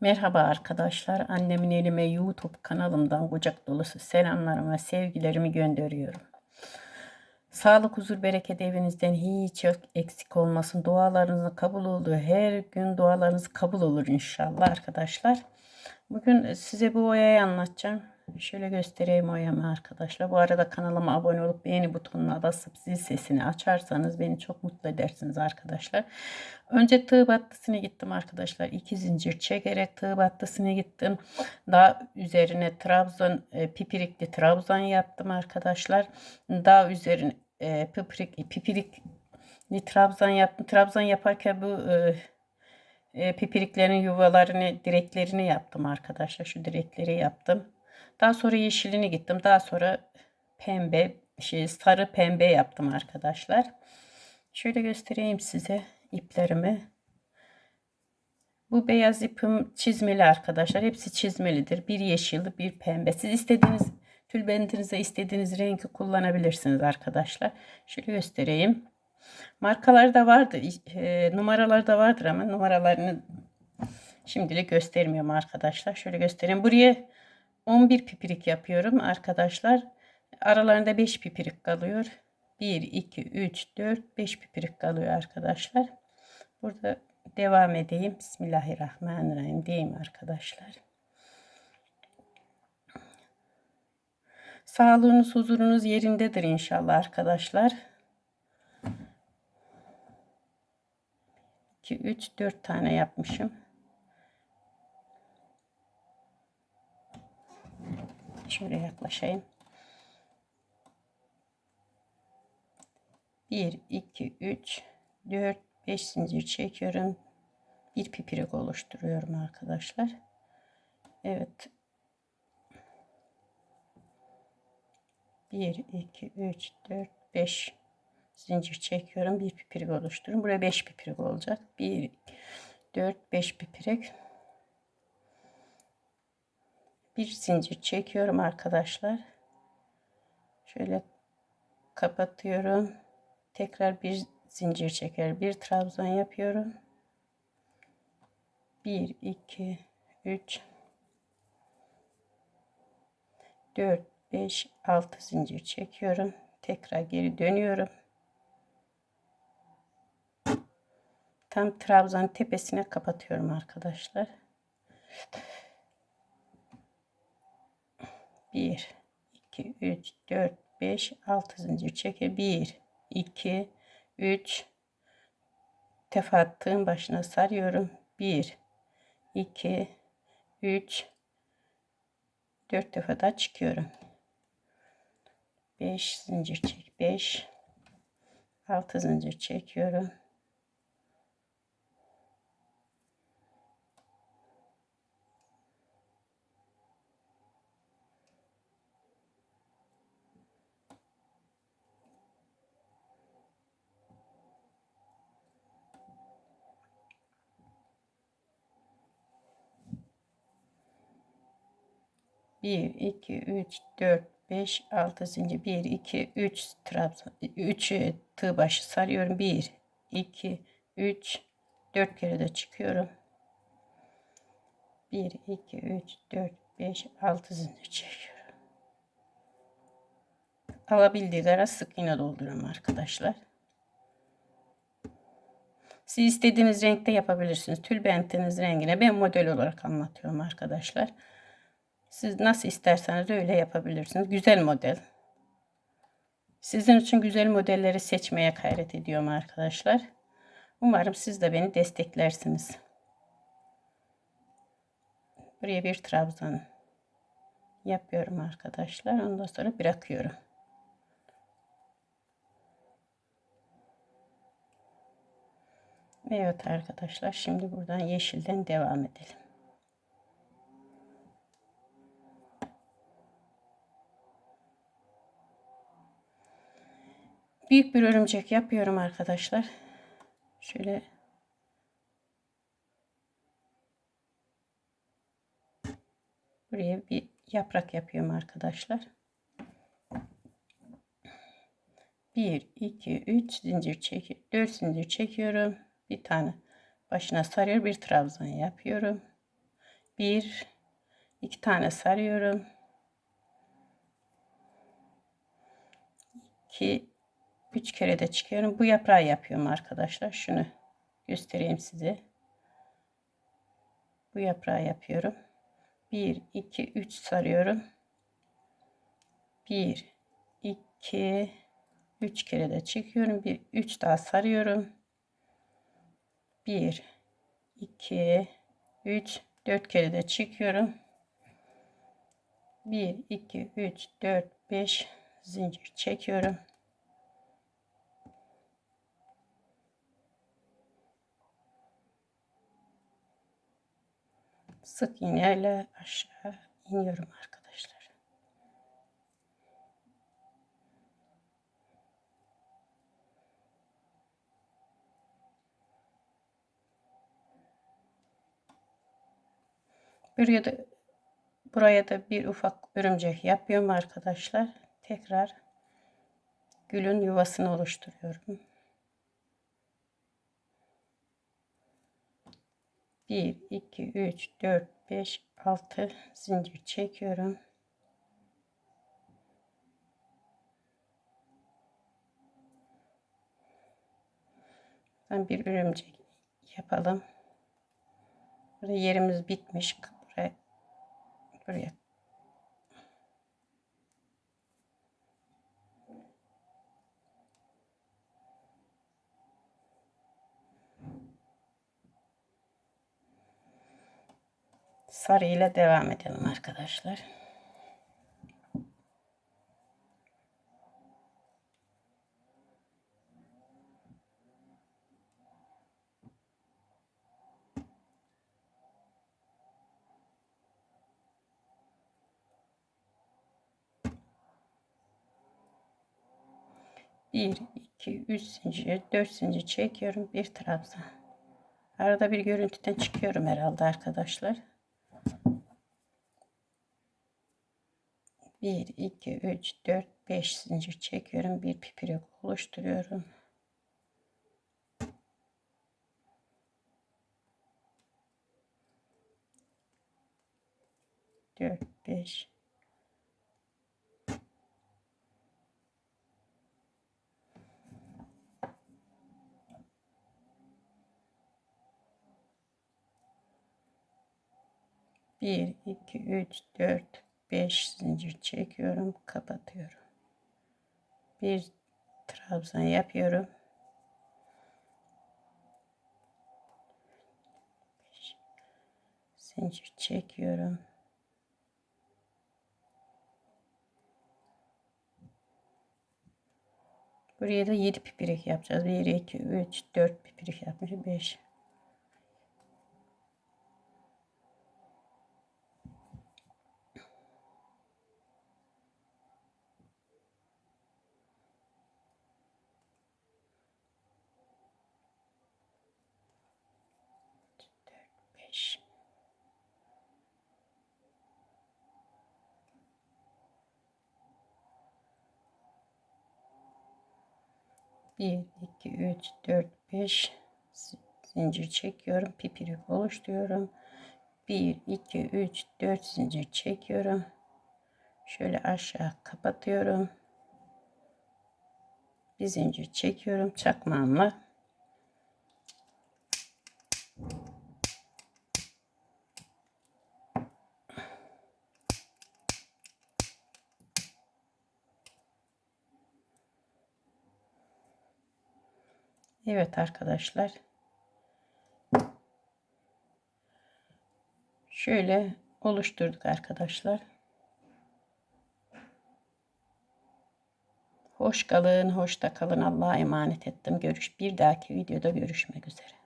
Merhaba arkadaşlar. Annemin elime YouTube kanalımdan kucak dolusu selamlarımı ve sevgilerimi gönderiyorum. Sağlık, huzur, bereket evinizden hiç yok eksik olmasın. Dualarınızın kabul olduğu her gün dualarınız kabul olur inşallah arkadaşlar. Bugün size bu oyayı anlatacağım. Şöyle göstereyim oyamı arkadaşlar. Bu arada kanalıma abone olup beğeni butonuna basıp zil sesini açarsanız beni çok mutlu edersiniz arkadaşlar. Önce tığ battısına gittim arkadaşlar. İki zincir çekerek tığ battısına gittim. Daha üzerine trabzan e, pipirikli trabzan yaptım arkadaşlar. Daha üzerine e, pipirik pipirikli trabzan yaptım. Trabzan yaparken bu e, e, pipiriklerin yuvalarını, direklerini yaptım arkadaşlar. Şu direkleri yaptım. Daha sonra yeşilini gittim. Daha sonra pembe, şey sarı pembe yaptım arkadaşlar. Şöyle göstereyim size iplerimi. Bu beyaz ipim çizmeli arkadaşlar. Hepsi çizmelidir. Bir yeşil, bir pembe. Siz istediğiniz tülbentinize istediğiniz rengi kullanabilirsiniz arkadaşlar. Şöyle göstereyim. Markalar da vardır. E, numaralar da vardır ama numaralarını şimdilik göstermiyorum arkadaşlar. Şöyle göstereyim. Buraya 11 pipirik yapıyorum arkadaşlar. Aralarında 5 pipirik kalıyor. 1, 2, 3, 4, 5 pipirik kalıyor arkadaşlar. Burada devam edeyim. Bismillahirrahmanirrahim diyeyim arkadaşlar. Sağlığınız, huzurunuz yerindedir inşallah arkadaşlar. 2, 3, 4 tane yapmışım. Şöyle yaklaşayım. 1, 2, 3, 4, 5 zincir çekiyorum. Bir pipirik oluşturuyorum arkadaşlar. Evet. 1, 2, 3, 4, 5 zincir çekiyorum. Bir pipirik oluşturuyorum. Buraya 5 pipirik olacak. 1, 4, 5 pipirik bir zincir çekiyorum arkadaşlar. Şöyle kapatıyorum. Tekrar bir zincir çeker. Bir trabzan yapıyorum. 1 2 3 4 5 6 zincir çekiyorum. Tekrar geri dönüyorum. Tam trabzan tepesine kapatıyorum arkadaşlar. 1 2 3 4 5 6 zincir çeker 1 2 3 tefe attığım başına sarıyorum. 1 2 3 4 defa da çıkıyorum. 5 zincir çek 5 6 zincir çekiyorum Bir, iki, üç, dört, beş, altı zincir. Bir, iki, üç trabzan. Üç tığ başı sarıyorum. Bir, iki, üç, dört kere de çıkıyorum. Bir, iki, üç, dört, beş, altı zincir çekiyorum. Alabildiği kadar sık iğne dolduruyorum arkadaşlar. Siz istediğiniz renkte yapabilirsiniz. Tülbentiniz rengine ben model olarak anlatıyorum arkadaşlar. Siz nasıl isterseniz öyle yapabilirsiniz. Güzel model. Sizin için güzel modelleri seçmeye gayret ediyorum arkadaşlar. Umarım siz de beni desteklersiniz. Buraya bir trabzan yapıyorum arkadaşlar. Ondan sonra bırakıyorum. Evet arkadaşlar şimdi buradan yeşilden devam edelim. Büyük bir örümcek yapıyorum arkadaşlar. Şöyle buraya bir yaprak yapıyorum arkadaşlar. 1 2 3 zincir çek 4 zincir çekiyorum. Bir tane başına sarıyor bir trabzan yapıyorum. Bir, iki tane sarıyorum. İki, üç kere de çıkıyorum. Bu yaprağı yapıyorum arkadaşlar. Şunu göstereyim size. Bu yaprağı yapıyorum. Bir, iki, üç sarıyorum. Bir, iki, üç kere de çıkıyorum. Bir, üç daha sarıyorum. Bir, iki, üç, dört kere de çıkıyorum. Bir, iki, üç, dört, beş zincir çekiyorum. Sık iğneyle aşağı iniyorum arkadaşlar. Buraya da buraya da bir ufak örümcek yapıyorum arkadaşlar. Tekrar gülün yuvasını oluşturuyorum. 1 2 3 4 5 6 zincir çekiyorum. Ben bir örümcek yapalım. Burada yerimiz bitmiş. Buraya buraya sarı ile devam edelim arkadaşlar. Bir, iki, üç zincir, dört zincir çekiyorum. Bir trabzan. Arada bir görüntüden çıkıyorum herhalde arkadaşlar. 1 2 3 4 5 zincir çekiyorum. Bir pipirek oluşturuyorum. Dört beş. Bir iki üç dört 5 zincir çekiyorum kapatıyorum bir trabzan yapıyorum zincir çekiyorum Buraya da 7 pipirik yapacağız. 1, 2, 3, 4 pipirik yapmışım. 5, 5 1 2 3 4 5 zincir çekiyorum. Pipirik oluşturuyorum. 1 2 3 4 zincir çekiyorum. Şöyle aşağı kapatıyorum. Bir zincir çekiyorum. Çakmağımla Evet arkadaşlar. Şöyle oluşturduk arkadaşlar. Hoş kalın, hoşta kalın. Allah'a emanet ettim. Görüş bir dahaki videoda görüşmek üzere.